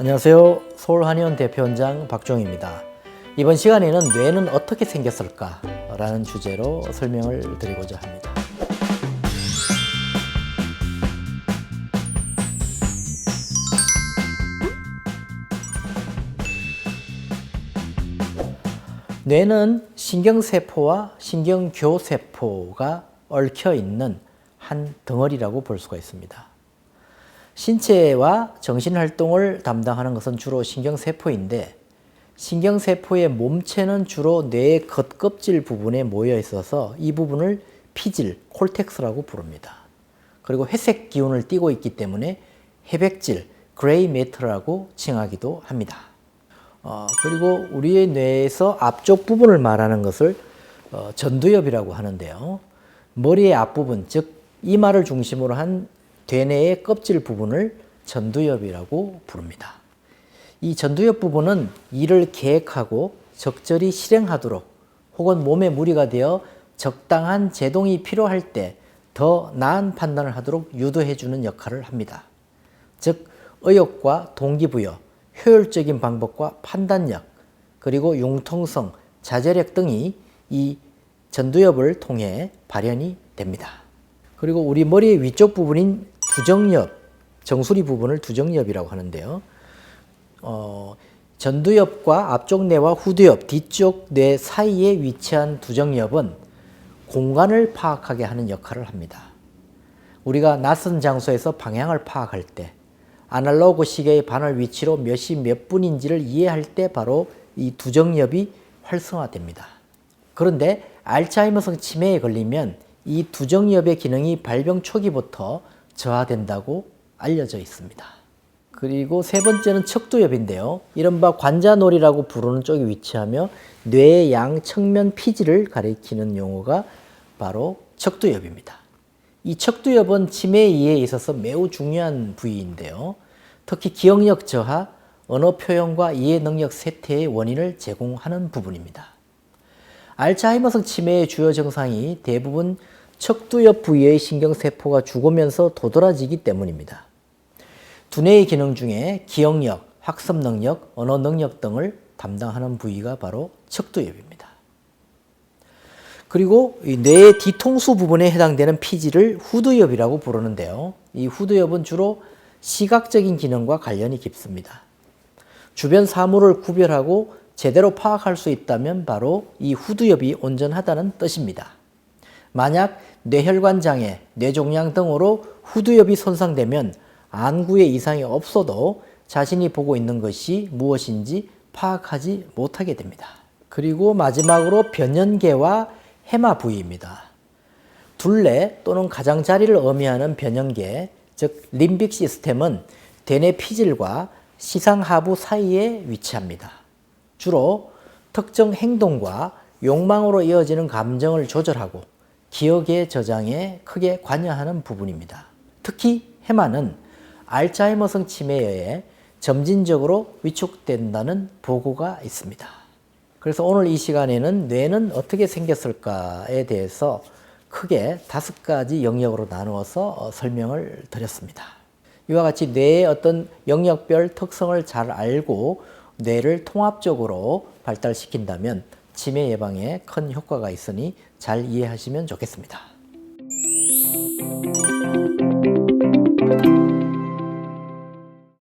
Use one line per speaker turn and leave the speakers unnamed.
안녕하세요. 서울한의원 대표원장 박종입니다. 이번 시간에는 뇌는 어떻게 생겼을까 라는 주제로 설명을 드리고자 합니다. 뇌는 신경세포와 신경교세포가 얽혀 있는 한 덩어리라고 볼 수가 있습니다. 신체와 정신 활동을 담당하는 것은 주로 신경세포인데 신경세포의 몸체는 주로 뇌의 겉껍질 부분에 모여 있어서 이 부분을 피질, 콜텍스라고 부릅니다. 그리고 회색 기운을 띠고 있기 때문에 해백질, 그레이 매터라고 칭하기도 합니다. 어, 그리고 우리의 뇌에서 앞쪽 부분을 말하는 것을 어, 전두엽이라고 하는데요. 머리의 앞부분, 즉 이마를 중심으로 한 대뇌의 껍질 부분을 전두엽이라고 부릅니다. 이 전두엽 부분은 일을 계획하고 적절히 실행하도록 혹은 몸에 무리가 되어 적당한 제동이 필요할 때 더 나은 판단을 하도록 유도해 주는 역할을 합니다. 즉 의욕과 동기부여, 효율적인 방법과 판단력, 그리고 융통성, 자제력 등이 이 전두엽을 통해 발현이 됩니다. 그리고 우리 머리의 위쪽 부분인 두정엽, 정수리 부분을 두정엽이라고 하는데요. 어, 전두엽과 앞쪽 뇌와 후두엽, 뒤쪽 뇌 사이에 위치한 두정엽은 공간을 파악하게 하는 역할을 합니다. 우리가 낯선 장소에서 방향을 파악할 때, 아날로그 시계의 반월 위치로 몇 시 몇 분인지를 이해할 때 바로 이 두정엽이 활성화됩니다. 그런데 알츠하이머성 치매에 걸리면 이 두정엽의 기능이 발병 초기부터 저하된다고 알려져 있습니다. 그리고 세 번째는 척두엽인데요. 이른바 관자놀이라고 부르는 쪽에 위치하며 뇌의 양 측면 피지를 가리키는 용어가 바로 척두엽입니다. 이 척두엽은 치매 이해에 있어서 매우 중요한 부위인데요. 특히 기억력 저하, 언어 표현과 이해 능력 쇠퇴의 원인을 제공하는 부분입니다. 알츠하이머성 치매의 주요 증상이 대부분 척두엽 부위의 신경세포가 죽으면서 도드라지기 때문입니다. 두뇌의 기능 중에 기억력, 학습 능력, 언어 능력 등을 담당하는 부위가 바로 척두엽입니다. 그리고 이 뇌의 뒤통수 부분에 해당되는 피지를 후두엽이라고 부르는데요. 이 후두엽은 주로 시각적인 기능과 관련이 깊습니다. 주변 사물을 구별하고 제대로 파악할 수 있다면 바로 이 후두엽이 온전하다는 뜻입니다. 만약 뇌혈관 장애, 뇌종양 등으로 후두엽이 손상되면 안구에 이상이 없어도 자신이 보고 있는 것이 무엇인지 파악하지 못하게 됩니다. 그리고 마지막으로 변연계와 해마 부위입니다. 둘레 또는 가장자리를 의미하는 변연계, 즉 림빅 시스템은 대뇌 피질과 시상하부 사이에 위치합니다. 주로 특정 행동과 욕망으로 이어지는 감정을 조절하고 기억의 저장에 크게 관여하는 부분입니다. 특히 해마는 알츠하이머성 치매에 의해 점진적으로 위축된다는 보고가 있습니다. 그래서 오늘 이 시간에는 뇌는 어떻게 생겼을까에 대해서 크게 다섯 가지 영역으로 나누어서 어, 설명을 드렸습니다. 이와 같이 뇌의 어떤 영역별 특성을 잘 알고 뇌를 통합적으로 발달시킨다면 치매 예방에 큰 효과가 있으니 잘 이해하시면 좋겠습니다.